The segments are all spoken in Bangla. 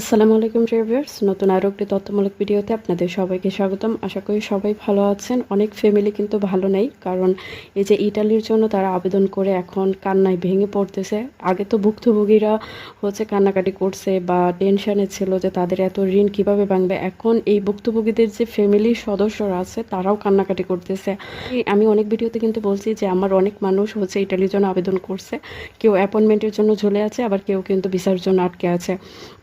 আসসালামু আলাইকুম রিভিউয়ার্স নতুন আরও একটি তথ্যমূলক ভিডিওতে আপনাদের সবাইকে স্বাগতম। আশা করি সবাই ভালো আছেন। অনেক ফ্যামিলি কিন্তু ভালো নেই, কারণ এই যে ইটালির জন্য তারা আবেদন করে এখন কান্নায় ভেঙে পড়তেছে। আগে তো ভুক্তভোগীরা হচ্ছে কান্নাকাটি করছে বা টেনশনে ছিল যে তাদের এত ঋণ কীভাবে ভাঙবে। এখন এই ভুক্তভোগীদের যে ফ্যামিলির সদস্যরা আছে, তারাও কান্নাকাটি করতেছে। আমি অনেক ভিডিওতে কিন্তু বলছি যে আমার অনেক মানুষ হচ্ছে ইটালির জন্য আবেদন করছে। কেউ অ্যাপয়েন্টমেন্টের জন্য ঝুলে আছে, আবার কেউ কিন্তু ভিসার জন্য আটকে আছে।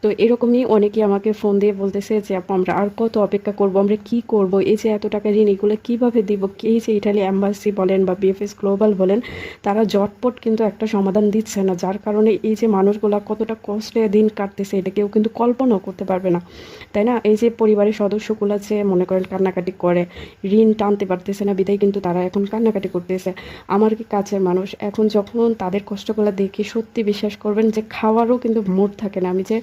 তো এরকমই অনেকেই আমাকে ফোন দিয়ে বলতেছে যে, আপু, আমরা আর কত অপেক্ষা করব? আমরা কি করব? এই যে এত টাকা ঋণ, এগুলো কীভাবে দিব? এই যে ইটালি অ্যাম্বাসি বলেন বা বিএফএস গ্লোবাল বলেন, তারা জটপট কিন্তু একটা সমাধান দিচ্ছে না, যার কারণে এই যে মানুষগুলা কতটা কষ্টে দিন কাটতেছে, এটা কেউ কিন্তু কল্পনাও করতে পারবে না। তাই না? এই যে পরিবারের সদস্যগুলো যে মনে করেন কান্নাকাটি করে, ঋণ টানতে পারতেছে না, বিদায় কিন্তু তারা এখন কান্নাকাটি করতেছে। আমার কি কাছের মানুষ এখন যখন তাদের কষ্টগুলো দেখে সত্যি বিশ্বাস করবেন যে, খাওয়ারও কিন্তু মুড থাকে না। আমি যে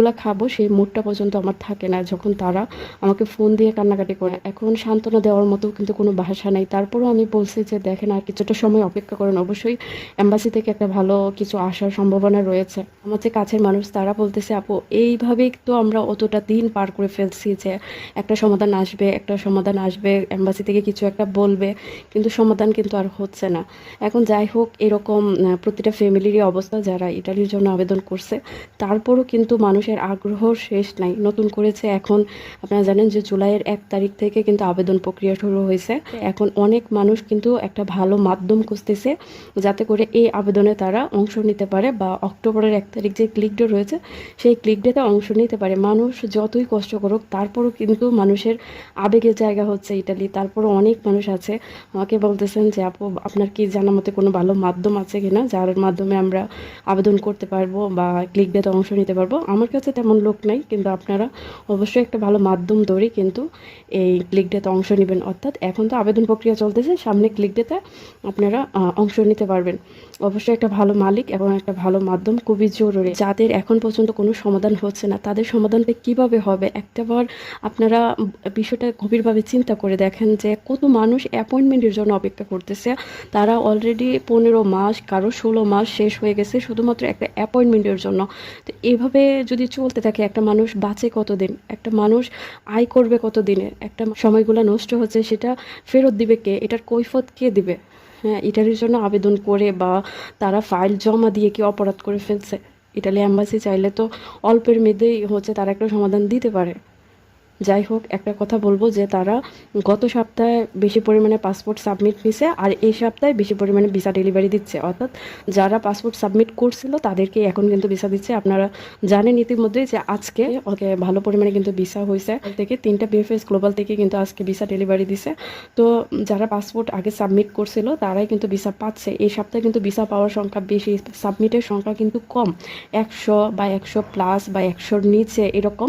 ভাতগুলা খাব, সেই মুডটা পর্যন্ত আমার থাকে না। যখন তারা আমাকে ফোন দিয়ে কান্নাকাটি করে, এখন সান্ত্বনা দেওয়ার মতো কিন্তু কোনো ভাষা নেই। তারপরেও আমি বলছি যে, দেখেন আর কিছুটা সময় অপেক্ষা করেন। অবশ্যই অ্যাম্বাসি থেকে একটা ভালো কিছু আসার সম্ভাবনা রয়েছে। আমার যে কাছের মানুষ, তারা বলতেছে, আপু এইভাবেই তো আমরা অতটা দিন পার করে ফেলছি যে, একটা সমাধান আসবে, একটা সমাধান আসবে অ্যাম্বাসি থেকে কিছু একটা বলবে। কিন্তু সমাধান কিন্তু আর হচ্ছে না। এখন যাই হোক, এরকম প্রতিটা ফ্যামিলিরই অবস্থা যারা ইটালির জন্য আবেদন করছে, তারপরও কিন্তু মানুষের আগ্রহ শেষ নাই। নতুন করেছে এখন। আপনারা জানেন যে জুলাইয়ের এক তারিখ থেকে কিন্তু আবেদন প্রক্রিয়া শুরু হয়েছে। এখন অনেক মানুষ কিন্তু একটা ভালো মাধ্যম খুঁজতেছে যাতে করে এই আবেদনে তারা অংশ নিতে পারে বা অক্টোবরের এক তারিখ যে ক্লিক ডে রয়েছে সেই ক্লিক ডেতে অংশ নিতে পারে। মানুষ যতই কষ্ট করুক তারপরও কিন্তু মানুষের আবেগের জায়গা হচ্ছে ইটালি তারপরও অনেক মানুষ আছে। আমাকে বলতেছেন যে আপু আপনার কি জানা মতে কোনো ভালো মাধ্যম আছে কিনা যার মাধ্যমে আমরা আবেদন করতে পারব বা ক্লিক ডেতে অংশ নিতে পারব? আমার কাছে তেমন লোক নাই, কিন্তু আপনারা অবশ্যই একটা ভালো মাধ্যম ধরে কিন্তু এই ক্লিক ডেতে অংশ নেবেন। অর্থাৎ এখন তো আবেদন প্রক্রিয়া চলতেছে, সামনে ক্লিক ডেতে আপনারা অংশ নিতে পারবেন। অবশ্যই একটা ভালো মালিক এবং একটা ভালো মাধ্যম খুবই জরুরি। যাদের এখন পর্যন্ত কোনো সমাধান হচ্ছে না, তাদের সমাধানটা কীভাবে হবে? একটাবার আপনারা বিষয়টা গভীরভাবে চিন্তা করে দেখেন যে কত মানুষ অ্যাপয়েন্টমেন্টের জন্য অপেক্ষা করতেছে। তারা অলরেডি পনেরো মাস, কারও ষোলো মাস শেষ হয়ে গেছে শুধুমাত্র একটা অ্যাপয়েন্টমেন্টের জন্য। তো এভাবে যদি চলতে থাকে, একটা মানুষ বাঁচে কতদিন? একটা মানুষ আয় করবে কতদিনে? একটা সময়গুলো নষ্ট হচ্ছে, সেটা ফেরত দিবে কে? এটার কৈফত কে দিবে? হ্যাঁ এটার জন্য আবেদন করে বা তারা ফাইল জমা দিয়ে কি অপরাধ করে ফেলছে? ইটালি অ্যাম্বাসি চাইলে তো অল্পের মেয়েদেই হচ্ছে তারা একটা সমাধান দিতে পারে। যাই হোক, একটা কথা বলব যে তারা গত সপ্তাহে বেশি পরিমাণে পাসপোর্ট সাবমিট নিছে আর এই সপ্তাহে বেশি পরিমাণে ভিসা ডেলিভারি দিচ্ছে। অর্থাৎ যারা পাসপোর্ট সাবমিট করছিল তাদেরকে এখন কিন্তু ভিসা দিচ্ছে। আপনারা জানেন ইতিমধ্যেই যে আজকে ওকে ভালো পরিমাণে কিন্তু ভিসা হয়েছে। থেকে তিনটা বিএফএস গ্লোবাল থেকে কিন্তু আজকে ভিসা ডেলিভারি দিছে। তো যারা পাসপোর্ট আগে সাবমিট করছিল তারাই কিন্তু ভিসা পাচ্ছে। এই সপ্তাহে কিন্তু ভিসা পাওয়ার সংখ্যা বেশি, সাবমিটের সংখ্যা কিন্তু কম। একশো বা একশো প্লাস বা একশোর নিচে এরকম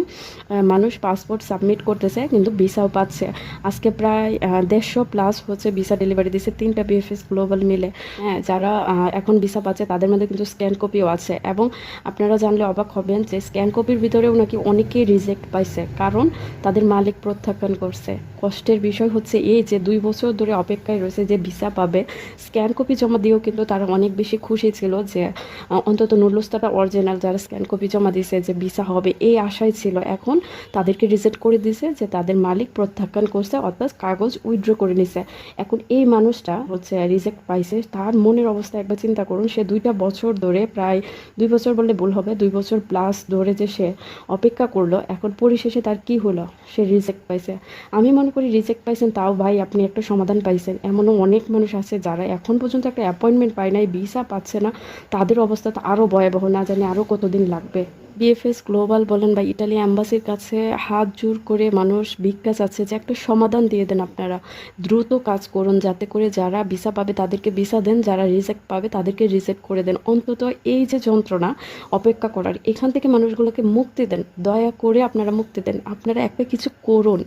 মানুষ পাসপোর্ট সাবমিট করতেছে, কিন্তু ভিসাও পাচ্ছে। আজকে প্রায় দেড়শো প্লাস হচ্ছে ভিসা ডেলিভারি দিচ্ছে তিনটা বিএফএস গ্লোবাল মিলে। হ্যাঁ যারা এখন ভিসা পাচ্ছে, তাদের মধ্যে কিন্তু স্ক্যান কপিও আছে। এবং আপনারা জানলে অবাক হবেন যে স্ক্যান কপির ভিতরেও নাকি অনেকেই রিজেক্ট পাইছে, কারণ তাদের মালিক প্রত্যাখ্যান করছে। কষ্টের বিষয় হচ্ছে এই যে দুই বছর ধরে অপেক্ষায় রয়েছে যে ভিসা পাবে। স্ক্যান কপি জমা দিয়েও কিন্তু তারা অনেক বেশি খুশি ছিল যে অন্তত নুরলুস্তাটা অরিজিনাল যারা স্ক্যান কপি জমা দিয়েছে যে ভিসা হবে, এই আশাই ছিল। এখন তাদেরকে রিজেক্ট করে দিয়েছে যে তাদের মালিক প্রত্যাখ্যান করছে, অর্থাৎ কাগজ উইথড্র করে নিছে। এখন এই মানুষটা হচ্ছে রিজেক্ট পাইছে। তার মনের অবস্থা একবার চিন্তা করুন, সে দুইটা বছর ধরে প্রায় দুই বছর বললে ভুল হবে, দুই বছর প্লাস ধরে যে সে অপেক্ষা করল, এখন পরিশেষে তার কি হলো? সে রিজেক্ট পাইছে। আমি মনে করি রিজেক্ট পাইছেন তাও ভাই আপনি একটা সমাধান পাইছেন। এমনও অনেক মানুষ আছে যারা এখন পর্যন্ত একটা অ্যাপয়েন্টমেন্ট পায় নাই ভিসা পাচ্ছে না। তাদের অবস্থা তো আরও ভয়াবহ, না জানি আরও কতদিন লাগবে। বিএফএস গ্লোবাল বলেন বা ইটালি অ্যাম্বাসির কাছে হাত জোর করে মানুষ ভিক্ষা চাচ্ছে যে একটা সমাধান দিয়ে দেন আপনারা। দ্রুত কাজ করুন যাতে করে যারা ভিসা পাবে তাদেরকে ভিসা দেন, যারা রিজেক্ট পাবে তাদেরকে রিজেক্ট করে দেন। অন্তত এই যে যন্ত্রণা অপেক্ষা করার, এখান থেকে মানুষগুলোকে মুক্তি দেন। দয়া করে আপনারা মুক্তি দেন। আপনারা একটা কিছু করুন।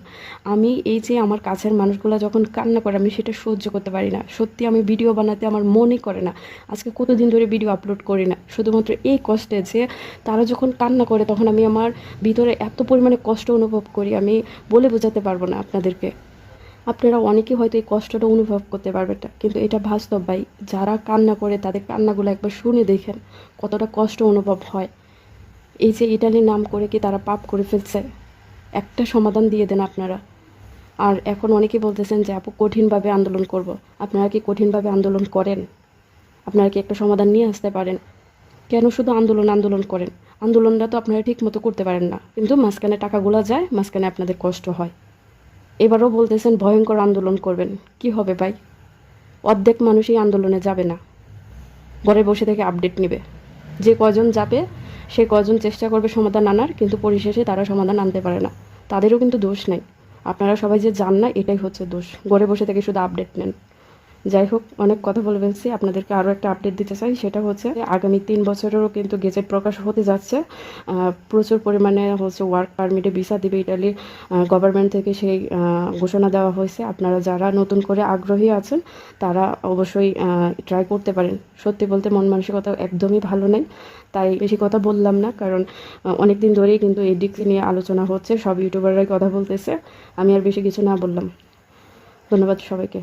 আমি এই যে আমার কাছের মানুষগুলো যখন কান্না করে, আমি সেটা সহ্য করতে পারি না। সত্যি আমি ভিডিও বানাতে আমার মনই করে না। আজকে কতদিন ধরে ভিডিও আপলোড করি না। শুধুমাত্র এই কষ্টে যে তারা যখন কান্না করে তখন আমি আমার ভিতরে এত পরিমাণে কষ্ট অনুভব করি, আমি বলে বোঝাতে পারব না আপনাদেরকে। আপনারা অনেকেই হয়তো এই কষ্টটা অনুভব করতে পারবেন না, কিন্তু এটা বাস্তব ভাই। যারা কান্না করে তাদের কান্নাগুলো একবার শুনে দেখেন কতটা কষ্ট অনুভব হয়। এই যে ইটালির নাম করে কি তারা পাপ করে ফেলছে, একটা সমাধান দিয়ে দেন আপনারা। আর এখন অনেকেই বলতেছেন যে, আপু, কঠিনভাবে আন্দোলন করব। আপনারা কি কঠিনভাবে আন্দোলন করেন? আপনারা কি একটা সমাধান নিয়ে আসতে পারেন? কেন শুধু আন্দোলন আন্দোলন করেন? আন্দোলনটা তো আপনারা ঠিক মতো করতে পারেন না। কিন্তু মাঝখানে টাকাগুলো যায়, মাঝখানে আপনাদের কষ্ট হয়। এবারও বলতেছেন, ভয়ঙ্কর আন্দোলন করবেন। কি হবে ভাই? অর্ধেক মানুষই আন্দোলনে যাবে না। ঘরে বসে থেকে আপডেট নেবে। যে কজন যাবে, সে কজন চেষ্টা করবে সমাধান আনার, কিন্তু পরিশেষে তারা সমাধান আনতে পারে না। তাদেরও কিন্তু দোষ নেই। আপনারা সবাই যে যান না, এটাই হচ্ছে দোষ। ঘরে বসে থেকে শুধু আপডেট নেন। যাই হোক, অনেক কথা বলে ফেলছি। আপনাদেরকে আরও একটা আপডেট দিতে চাই, সেটা হচ্ছে আগামী তিন বছরেরও কিন্তু গেজেট প্রকাশ হতে যাচ্ছে। প্রচুর পরিমাণে হচ্ছে ওয়ার্ক পারমিটে ভিসা দিবে ইটালি গভর্নমেন্ট থেকে সেই ঘোষণা দেওয়া হয়েছে। আপনারা যারা নতুন করে আগ্রহী আছেন, তারা অবশ্যই ট্রাই করতে পারেন। সত্যি বলতে মন মানসিকতা একদমই ভালো নেই, তাই বেশি কথা বললাম না, কারণ অনেক দিন ধরেই কিন্তু এই দিক নিয়ে আলোচনা হচ্ছে, সব ইউটিউবাররাই কথা বলতেছে। আমি আর বেশি কিছু না বললাম। ধন্যবাদ সবাইকে।